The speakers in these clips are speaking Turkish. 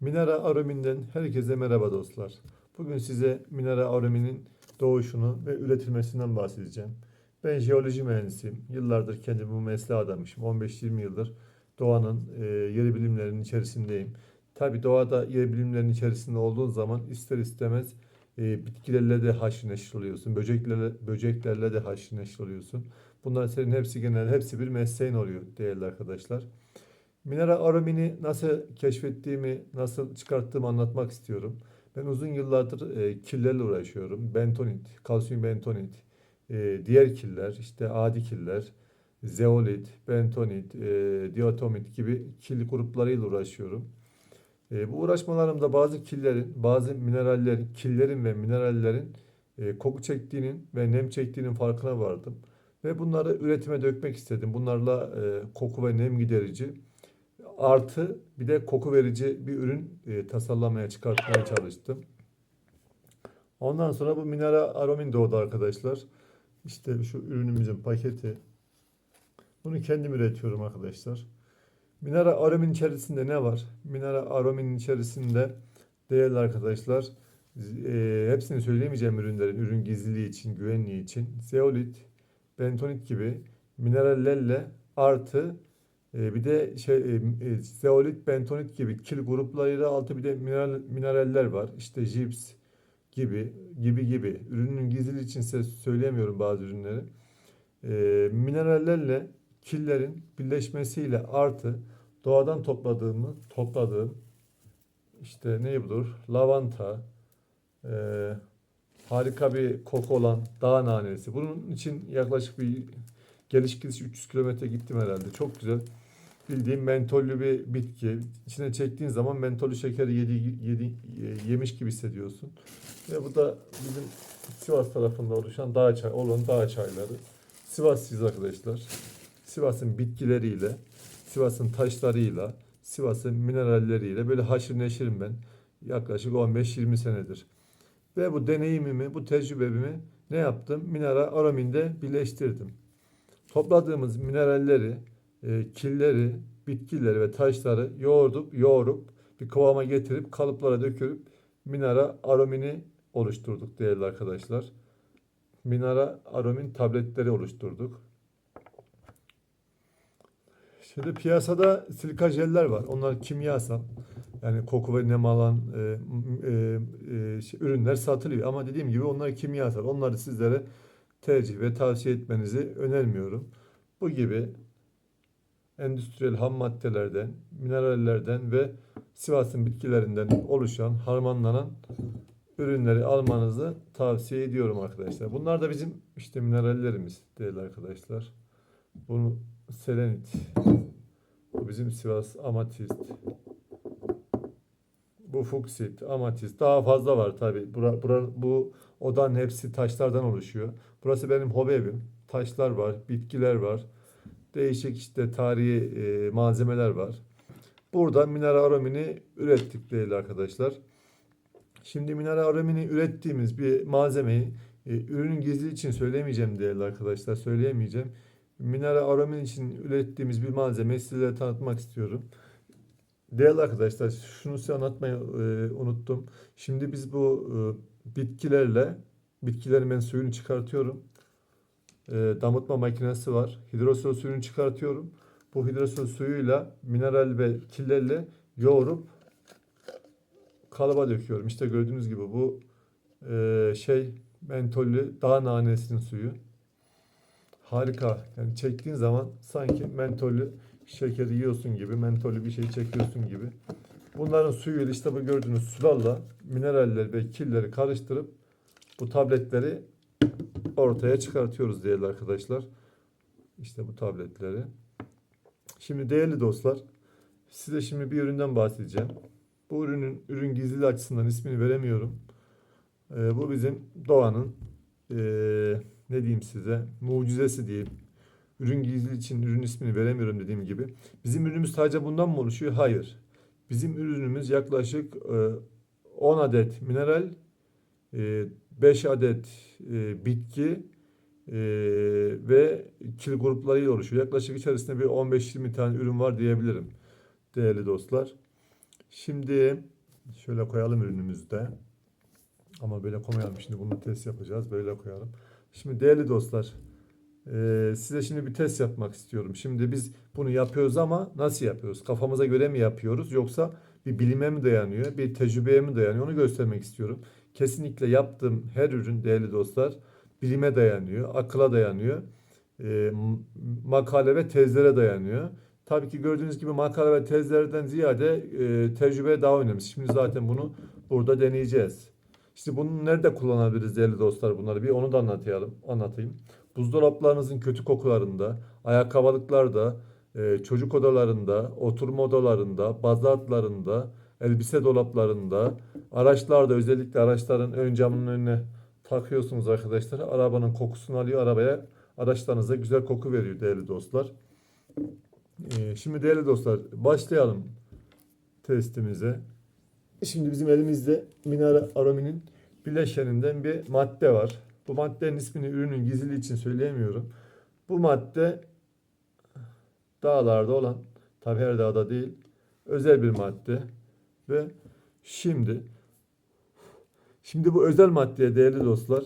Minara Aromin'den herkese merhaba dostlar. Bugün size Minara Aromin'in doğuşunu ve üretilmesinden bahsedeceğim. Ben jeoloji mühendisiyim. Yıllardır kendimi bu mesleğe adamışım. 15-20 yıldır doğanın e, yer bilimlerinin içerisindeyim. Tabi doğada yer bilimlerinin içerisinde olduğun zaman ister istemez e, bitkilerle de haşır oluyorsun. Böceklerle, böceklerle de haşır neşir oluyorsun. Bunların senin hepsi genel, hepsi bir mesleğin oluyor değerli arkadaşlar. Mineral aromini nasıl keşfettiğimi, nasıl çıkarttığımı anlatmak istiyorum. Ben uzun yıllardır e, killerle uğraşıyorum. Bentonit, kalsiyum bentonit, e, diğer killer, işte adi killer, zeolit, bentonit, e, diatomit gibi kil gruplarıyla uğraşıyorum. E, bu uğraşmalarımda bazı killerin, bazı minerallerin, killerin ve minerallerin e, koku çektiğinin ve nem çektiğinin farkına vardım. Ve bunları üretime dökmek istedim. Bunlarla e, koku ve nem giderici artı bir de koku verici bir ürün e, tasarlamaya çıkartmaya çalıştım. Ondan sonra bu mineral aromin doğdu arkadaşlar. İşte şu ürünümüzün paketi. Bunu kendim üretiyorum arkadaşlar. Mineral aromin içerisinde ne var? Mineral aromin içerisinde değerli arkadaşlar e, hepsini söyleyemeyeceğim ürünlerin ürün gizliliği için, güvenliği için zeolit, bentonit gibi minerallerle artı bir de şey e, e, zeolit, bentonit gibi kil gruplarıyla altı bir de mineral, mineraller var. İşte jips gibi gibi gibi. Ürünün gizliliği için size söyleyemiyorum bazı ürünleri. E, minerallerle killerin birleşmesiyle artı doğadan topladığımı topladığım işte ne budur? Lavanta, e, harika bir koku olan dağ nanesi. Bunun için yaklaşık bir geliş gidiş 300 kilometre gittim herhalde. Çok güzel. Bildiğim mentollü bir bitki. İçine çektiğin zaman mentollü şekeri yedi, yedi, yemiş gibi hissediyorsun. Ve bu da bizim Sivas tarafında oluşan dağ çay, olan dağ çayları. Sivaslıyız arkadaşlar. Sivas'ın bitkileriyle, Sivas'ın taşlarıyla, Sivas'ın mineralleriyle böyle haşır neşirim ben. Yaklaşık 15-20 senedir. Ve bu deneyimimi, bu tecrübemi ne yaptım? Mineral arominde birleştirdim. Topladığımız mineralleri, e, killeri, bitkileri ve taşları yoğurduk, yoğurup bir kıvama getirip kalıplara döküp mineral aromini oluşturduk değerli arkadaşlar. Mineral aromin tabletleri oluşturduk. Şimdi piyasada silika jeller var. Onlar kimyasal. Yani koku ve nem alan e, e, e, şey, ürünler satılıyor. Ama dediğim gibi onlar kimyasal. Onları sizlere tercih ve tavsiye etmenizi önermiyorum. Bu gibi endüstriyel ham maddelerden, minerallerden ve Sivas'ın bitkilerinden oluşan, harmanlanan ürünleri almanızı tavsiye ediyorum arkadaşlar. Bunlar da bizim işte minerallerimiz değerli arkadaşlar. Bunu selenit, bu bizim Sivas amatist, bu fuksit, amatist. Daha fazla var tabi. Bura, bura, bu odanın hepsi taşlardan oluşuyor. Burası benim hobi evim. Taşlar var, bitkiler var. Değişik işte tarihi e, malzemeler var. Burada mineral aromini ürettik değerli arkadaşlar. Şimdi mineral aromini ürettiğimiz bir malzemeyi e, ürünün gizli için söylemeyeceğim değerli arkadaşlar. Söyleyemeyeceğim. Mineral aromin için ürettiğimiz bir malzemeyi sizlere tanıtmak istiyorum. Değerli arkadaşlar şunu size anlatmayı e, unuttum. Şimdi biz bu e, bitkilerle bitkilerin ben suyunu çıkartıyorum. E, damıtma makinesi var. Hidrosol suyunu çıkartıyorum. Bu hidrosol suyuyla mineral ve killerle yoğurup kalıba döküyorum. İşte gördüğünüz gibi bu e, şey mentollü dağ nanesinin suyu. Harika. Yani çektiğin zaman sanki mentollü şekeri yiyorsun gibi, mentollü bir şey çekiyorsun gibi. Bunların suyuyla işte bu gördüğünüz sularla mineraller ve killeri karıştırıp bu tabletleri ortaya çıkartıyoruz değerli arkadaşlar. İşte bu tabletleri. Şimdi değerli dostlar, size şimdi bir üründen bahsedeceğim. Bu ürünün ürün gizliliği açısından ismini veremiyorum. Ee, bu bizim doğanın ee, ne diyeyim size mucizesi diyeyim. Ürün gizliliği için ürün ismini veremiyorum dediğim gibi. Bizim ürünümüz sadece bundan mı oluşuyor? Hayır. Bizim ürünümüz yaklaşık e, 10 adet mineral, 5 adet e, bitki e, ve kil gruplarıyla oluşuyor. Yaklaşık içerisinde bir 15-20 tane ürün var diyebilirim değerli dostlar. Şimdi şöyle koyalım ürünümüzde. Ama böyle koymayalım. Şimdi bunu test yapacağız. Böyle koyalım. Şimdi değerli dostlar, eee, size şimdi bir test yapmak istiyorum. Şimdi biz bunu yapıyoruz ama nasıl yapıyoruz? Kafamıza göre mi yapıyoruz yoksa bir bilime mi dayanıyor, bir tecrübeye mi dayanıyor onu göstermek istiyorum. Kesinlikle yaptığım her ürün değerli dostlar bilime dayanıyor, akıla dayanıyor, m- makale ve tezlere dayanıyor. Tabii ki gördüğünüz gibi makale ve tezlerden ziyade eee tecrübe daha önemli. Şimdi zaten bunu burada deneyeceğiz. İşte bunu nerede kullanabiliriz değerli dostlar bunları bir onu da anlatayım. anlatayım. Buzdolaplarınızın kötü kokularında, ayakkabılıklarda, e, çocuk odalarında, oturma odalarında, bazatlarında, elbise dolaplarında, araçlarda özellikle araçların ön camının önüne takıyorsunuz arkadaşlar. Arabanın kokusunu alıyor arabaya. Araçlarınıza güzel koku veriyor değerli dostlar. E, şimdi değerli dostlar başlayalım testimize. Şimdi bizim elimizde Minara Aromi'nin bileşeninden bir madde var. Bu maddenin ismini ürünün gizliliği için söyleyemiyorum. Bu madde dağlarda olan, tabi her dağda değil, özel bir madde. Ve şimdi şimdi bu özel maddeye değerli dostlar,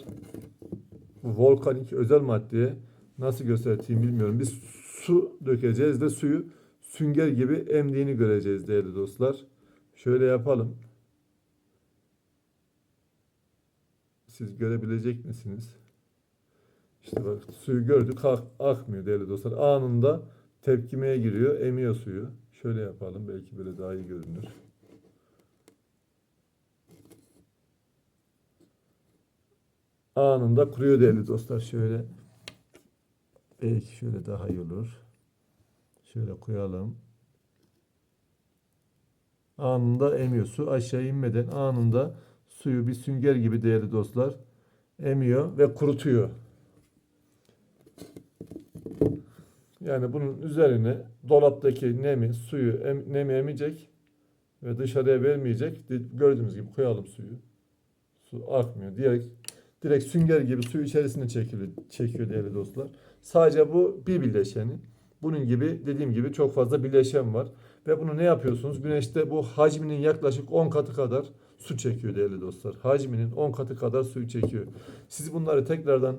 bu volkanik özel maddeye nasıl göstereyim bilmiyorum. Biz su dökeceğiz de suyu sünger gibi emdiğini göreceğiz değerli dostlar. Şöyle yapalım. Siz görebilecek misiniz? İşte bak suyu gördük ak- akmıyor değerli dostlar. Anında tepkimeye giriyor, emiyor suyu. Şöyle yapalım belki böyle daha iyi görünür. Anında kuruyor değerli dostlar. Şöyle belki şöyle daha iyi olur. Şöyle koyalım. Anında emiyor. Su aşağı inmeden anında suyu bir sünger gibi değerli dostlar emiyor ve kurutuyor. Yani bunun üzerine dolaptaki nemi, suyu em, nemi emecek ve dışarıya vermeyecek. Gördüğünüz gibi koyalım suyu. Su akmıyor. Direkt, direkt sünger gibi suyu içerisine çekiliyor, çekiyor değerli dostlar. Sadece bu bir bileşeni. Bunun gibi dediğim gibi çok fazla bileşen var. Ve bunu ne yapıyorsunuz? Güneşte bu hacminin yaklaşık 10 katı kadar su çekiyor değerli dostlar. Hacminin 10 katı kadar suyu çekiyor. Siz bunları tekrardan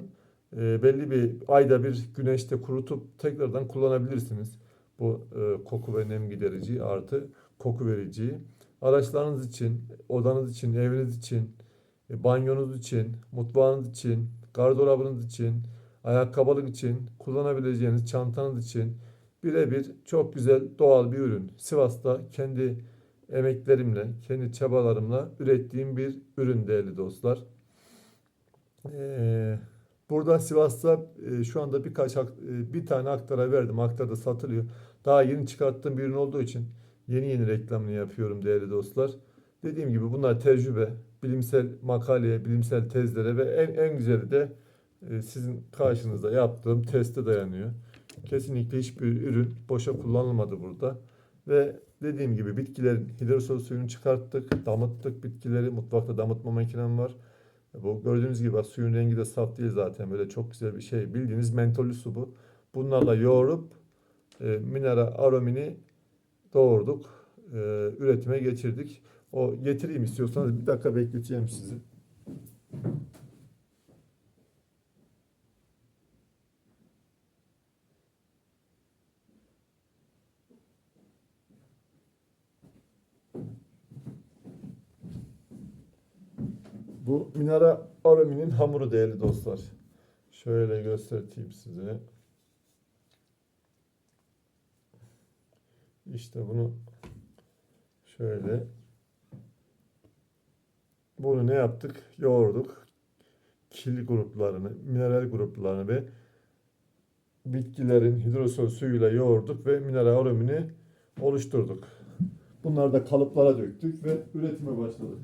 e, belli bir ayda bir güneşte kurutup tekrardan kullanabilirsiniz. Bu e, koku ve nem giderici artı koku verici. Araçlarınız için, odanız için, eviniz için, banyonuz için, mutfağınız için, gardırobunuz için, ayakkabılık için, kullanabileceğiniz çantanız için birebir çok güzel doğal bir ürün. Sivas'ta kendi emeklerimle, kendi çabalarımla ürettiğim bir ürün değerli dostlar. Ee, burada Sivas'ta e, şu anda birkaç e, bir tane aktara verdim. Aktarda satılıyor. Daha yeni çıkarttığım bir ürün olduğu için yeni yeni reklamını yapıyorum değerli dostlar. Dediğim gibi bunlar tecrübe, bilimsel makaleye, bilimsel tezlere ve en en güzeli de e, sizin karşınızda yaptığım teste dayanıyor. Kesinlikle hiçbir ürün boşa kullanılmadı burada. Ve dediğim gibi bitkilerin hidrosol suyunu çıkarttık, damıttık bitkileri. Mutfakta damıtma makinem var. Bu gördüğünüz gibi suyun rengi de saf değil zaten. Böyle çok güzel bir şey. Bildiğiniz mentollü su bu. Bunlarla yoğurup e, Minera Aromini doğurduk. E, üretime geçirdik. O getireyim istiyorsanız bir dakika bekleteceğim sizi. Bu Minara Aromi'nin hamuru değerli dostlar. Şöyle göstereyim size. İşte bunu şöyle bunu ne yaptık? Yoğurduk. Kil gruplarını, mineral gruplarını ve bitkilerin hidrosol suyuyla yoğurduk ve mineral aromini oluşturduk. Bunları da kalıplara döktük ve üretime başladık.